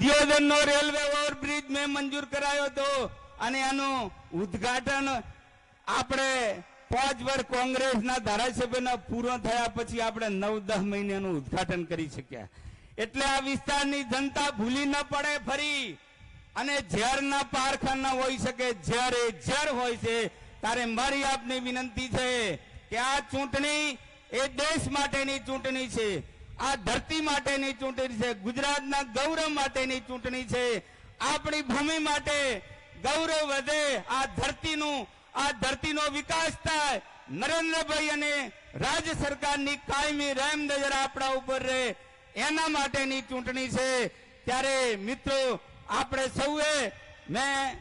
દિયોદરનો railway overbridge મેં મંજૂર કરાયો હતો અને એનું ઉદ્ઘાટન આપણે પાંચ વાર કોંગ્રેસના ધારાસભ્યના પૂરો થયા પછી આપણે નવ દસ મહિનાનું ઉદ્ઘાટન કરી શક્યા. એટલે આ વિસ્તારની જનતા ભૂલી ન પડે ફરી. અને ઝેરના પારખા ન હોઈ શકે, ઝેર એ ઝેર હોય છે. તારે મારી આપની વિનંતી છે કે આ ચૂંટણી એ દેશ માટેની ચૂંટણી છે. આ ધરતી માટેની ચૂંટણી છે, ગુજરાતના ગૌરવ માટેની ચૂંટણી છે. આપણી ભૂમિ માટે ગૌરવ વધે, આ ધરતીનું, આ ધરતીનો વિકાસ થાય. નરેન્દ્રભાઈ અને રાજ્ય સરકારની કાયમી રહેમ નજર આપણા ઉપર રહે. એના માટેની ચૂંટણી છે. ત્યારે મિત્રો, આપણે સૌએ મેં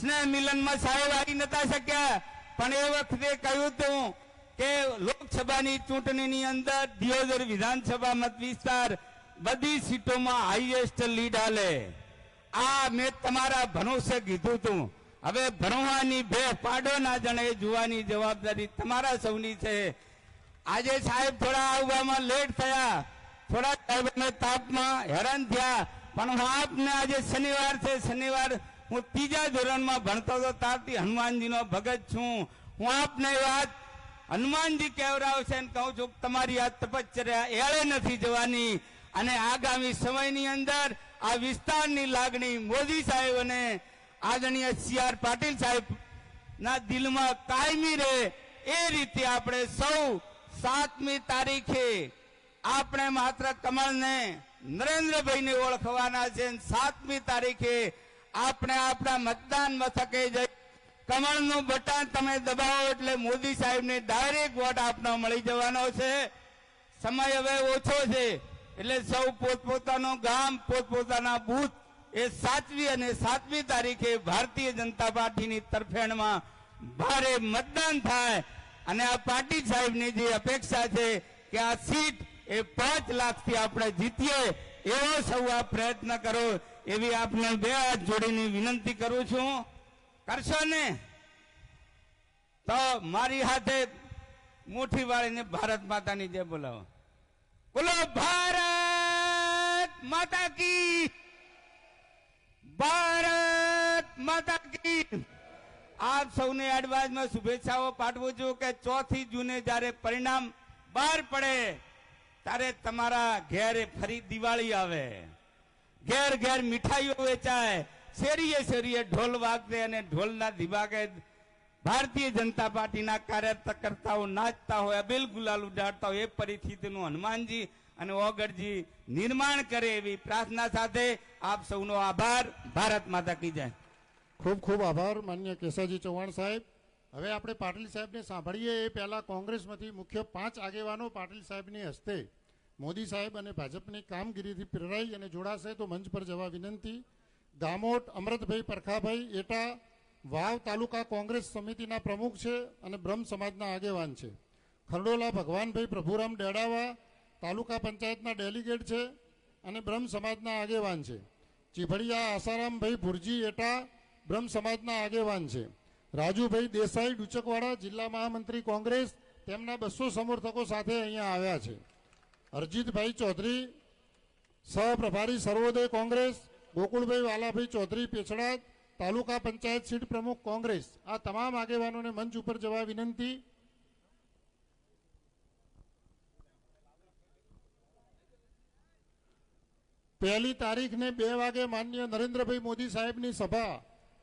સ્નેહ મિલનમાં સાહેબ આવી નતા શક્યા, પણ એ વખતે કહ્યું હતું કે લોકસભાની ચૂંટણીની અંદર દિયોદર વિધાનસભા મત વિસ્તાર બધી સીટોમાં હાઈએસ્ટ લીડ આલે. આ મેં તમારા ભરોસે કીધું હતું હવે ભણવાની બે પાડો ના જણે જોવાની જવાબદારી તમારા સૌની છે. આજે સાહેબ થોડા આવવામાં લેટ થયા. થોડા સાહેબને તાપમાં હેરાન થયા. પણ હું આપને આજે શનિવાર છે, શનિવાર હું ત્રીજા ધોરણમાં ભણતો હતો. તારથી હનુમાનજીનો ભગત છું. હું આપને વાત હનુમાનજી કહેવરાવશે ને કહું છું તમારી આ તપશ્ચર્યા એળે નથી જવાની. અને આગામી સમયની અંદર આ વિસ્તારની લાગણી મોદી સાહેબ અને આદરણીય સી આર પાટીલ સાહેબ ના દિલમાં કાયમી રહે એ રીતે આપણે સૌ સાતમી તારીખે આપણે માત્ર કમળને નરેન્દ્રભાઈને ઓળખવાના છે સાતમી તારીખે આપણે આપણા મતદાન મથકે જઈ કમળનું બટન તમે દબાવો એટલે મોદી સાહેબને ડાયરેક્ટ વોટ આપનો મળી જવાનો છે. સમય હવે ઓછો છે, એટલે સૌ પોતપોતાનું ગામ, પોતપોતાના બૂથ એ સાતમી અને સાતમી તારીખે ભારતીય જનતા પાર્ટીની તરફેણમાં ભારે મતદાન થાય. અને આ પાર્ટી સાહેબની જે અપેક્ષા છે કે આ સીટ એ પાંચ લાખથી આપણે જીતીએ, એવો સૌ આ પ્રયત્ન કરો એવી આપને બે હાથ જોડીને વિનંતી કરું છું. કરશો ને? તો મારી હાથે મુઠ્ઠી વાળીને ભારત માતાની જે બોલાવો. બોલો, ભારત માતા કી ભારત માતા કી આપ સૌને એડવાન્સમાં શુભેચ્છાઓ પાઠવું છું કે ચોથી જૂને જ્યારે પરિણામ બહાર પડે, ત્યારે તમારા ઘેરે ફરી દિવાળી આવે. ઘેર ઘેર મીઠાઈઓ વેચાય શેરીએ શેરીએ ઢોલ વાગે અને ઢોલના દિભાગે ભારતીય જનતા પાર્ટીના કાર્યકર્તાઓ નાચતા હોય, અબેલ ગુલાલ ઉડાડતા હોય, એ પરિસ્થિતિનું હનુમાનજી અને ઓગળજી નિર્માણ કરે એવી પ્રાર્થના સાથે આપ સૌનો આભાર. ભારત માતા કી જય. ખૂબ ખૂબ આભાર માન્ય કેશવજી ચૌહાણ સાહેબ. હવે આપણે પાટીલ સાહેબને સાંભળીએ. એ પહેલા કોંગ્રેસમાંથી મુખ્ય પાંચ આગેવાનો પાટીલ સાહેબની હસ્તે મોદી સાહેબ અને ભાજપની કામગીરીથી પ્રેરાઈ અને જોડાશે તો મંચ પર જવા વિનંતી. દામોટ અમૃતભાઈ પરખાભાઈ એટા વાવ તાલુકા કોંગ્રેસ સમિતિના પ્રમુખ છે અને બ્રહ્મ સમાજના આગેવાન છે. ખરડોલા ભગવાનભાઈ પ્રભુરામ ડેડાવા તાલુકા પંચાયતના ડેલિગેટ છે અને બ્રહ્મ સમાજના આગેવાન છે. ચીભડિયા આસારામભાઈ ભુરજી એટા બ્રહ્મ સમાજના આગેવાન છે. રાજુભાઈ દેસાઈ ડુચકવાડા જિલ્લા મહામંત્રી કોંગ્રેસ તેમના બસો સમર્થકો સાથે અહીંયા આવ્યા છે. અરજીતભાઈ ચૌધરી સહપ્રભારી સર્વોદય કોંગ્રેસ ગોકુળભાઈ વાલાભાઈ ચૌધરી પેછડા તાલુકા પંચાયત સીટ પ્રમુખ કોંગ્રેસ. આ તમામ આગેવાનોને મંચ ઉપર જવા વિનંતી. પહેલી તારીખને બે વાગે માન્ય નરેન્દ્રભાઈ મોદી સાહેબની સભા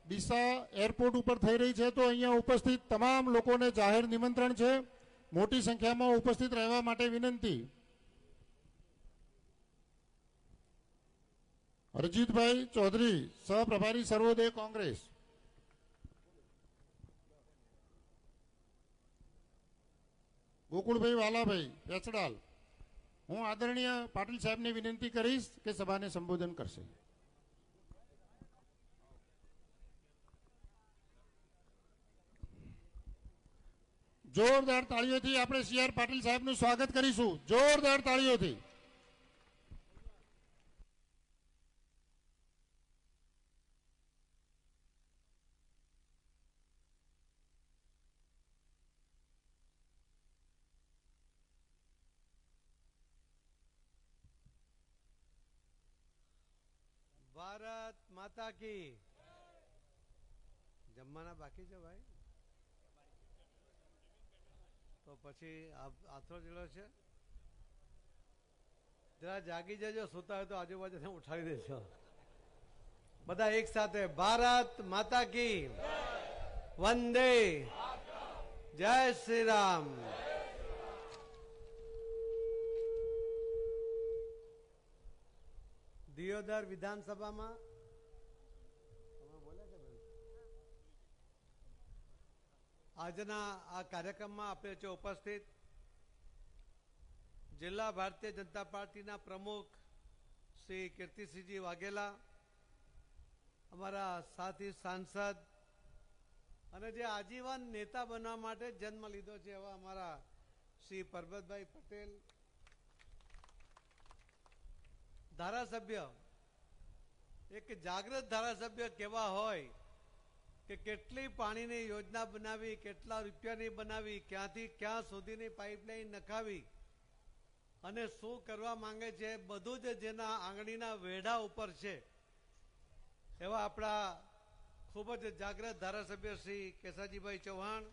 ડીસા એરપોર્ટ ઉપર થઈ રહી છે. તો અહીંયા ઉપસ્થિત તમામ લોકોને જાહેર નિમંત્રણ છે. મોટી સંખ્યામાં ઉપસ્થિત રહેવા માટે વિનંતી. અરજીતભાઈ ચૌધરી, સહપ્રભારી સર્વોદય કોંગ્રેસ. ગોકુળભાઈ વાલાભાઈ પેચડાલ હું આદરણીય પાટીલ સાહેબને વિનંતી કરીશ કે સભાને સંબોધન કરશે. જોરદાર તાળીઓથી આપણે સી આર પાટીલ સાહેબનું સ્વાગત કરીશું. જોરદાર તાળીઓથી. ભારત માતા કી. જમવાના બાકી છે ભાઈ? તો પછી આથરો જેલો છે. જરા જાગી જજો, સુતા હોય તો આજુબાજુને ઉઠાવી દેજો. બધા એક સાથે, ભારત માતા કી. વંદે. જય શ્રી રામ. દિયોદર વિધાનસભામાં? આજના આ કાર્યક્રમમાં આપણે છે ઉપસ્થિત જિલ્લા ભારતીય જનતા પાર્ટીના પ્રમુખ શ્રી કીર્તિસિંહજી વાઘેલા, અમારા સાથી સાંસદ અને જે આજીવન નેતા બનવા માટે જન્મ લીધો છે એવા અમારા શ્રી પરબતભાઈ પટેલ ધારાસભ્ય, એક જાગૃત ધારાસભ્ય કેવા હોય કે કેટલી પાણીની યોજના બનાવી, કેટલા રૂપિયાની બનાવી, ક્યાંથી ક્યાં સુધીની પાઇપલાઇન નખાવી અને શું કરવા માંગે છે, બધું જ જેના આંગળીના વેઢા ઉપર છે. એવા આપણા ખૂબ જ જાગૃત ધારાસભ્ય શ્રી કેસાજીભાઈ ચૌહાણ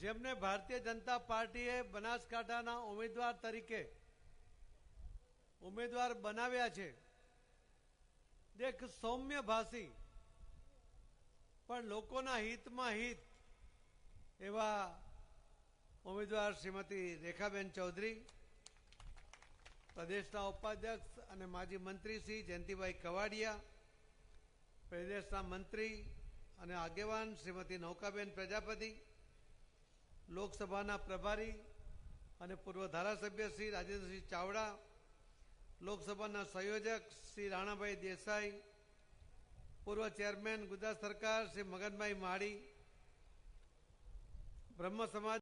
જેમને ભારતીય જનતા પાર્ટીએ બનાસકાંઠાના ઉમેદવાર તરીકે ઉમેદવાર બનાવ્યા છે. દેખ સૌમ્ય ભાષી પણ લોકોના હિતમાં હિત એવા ઉમેદવાર શ્રીમતી રેખાબેન ચૌધરી, પ્રદેશના ઉપાધ્યક્ષ અને માજી મંત્રી શ્રી જયંતિભાઈ કવાડિયા, પ્રદેશના મંત્રી અને આગેવાન શ્રીમતી નૌકાબેન પ્રજાપતિ લોકસભાના પ્રભારી અને પૂર્વ ધારાસભ્ય શ્રી રાજેન્દ્રસિંહ ચાવડા, લોકસભાના સંયોજક શ્રી રાણાભાઈ દેસાઈ, પૂર્વ ચેરમેન ગુજરાત સરકાર શ્રી મગનભાઈ માળી, બ્રહ્મ સમાજ